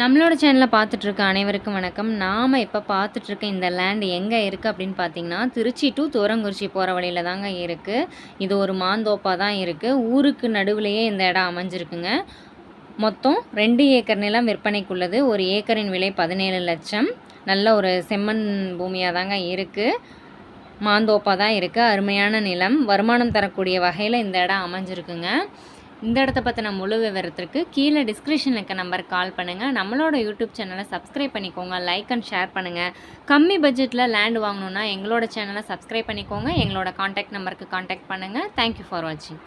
நம்மளோட சேனலில் பார்த்துட்ருக்க அனைவருக்கும் வணக்கம். நாம் இப்போ பார்த்துட்ருக்க இந்த லேண்ட் எங்கே இருக்குது அப்படின்னு பார்த்தீங்கன்னா திருச்சி டு தூரங்குறிச்சி போகிற வழியில் தாங்க இருக்குது இது ஒரு மாந்தோப்பாக தான் இருக்குது ஊருக்கு நடுவிலேயே இந்த இடம் அமைஞ்சிருக்குங்க. மொத்தம் ரெண்டு ஏக்கர் நிலம் விற்பனைக்குள்ளது. ஒரு ஏக்கரின் விலை பதினேழு லட்சம். நல்ல ஒரு செம்மண் பூமியாக தாங்க இருக்குது மாந்தோப்பாக தான் இருக்குது அருமையான நிலம். வருமானம் தரக்கூடிய வகையில் இந்த இடம் அமைஞ்சிருக்குங்க. இந்த இடத்த பற்றின முழு விவரத்திற்கு கீழே டிஸ்கிரிப்ஷன் இருக்க நம்பர் கால் பண்ணுங்கள் நம்மளோட யூடியூப் சேனலை சப்ஸ்கிரைப் பண்ணிக்கோங்க. லைக் அண்ட் ஷேர் பண்ணுங்கள் கம்மி பட்ஜெட்டில் லேண்ட் வாங்கணுன்னா எங்களோட சேனலை சப்ஸ்கிரைப் பண்ணிக்கோங்க. எங்களோட காண்டாக்ட் நம்பருக்கு காண்டாக்ட் பண்ணுங்கள் தேங்க்யூ ஃபார் வாட்சிங்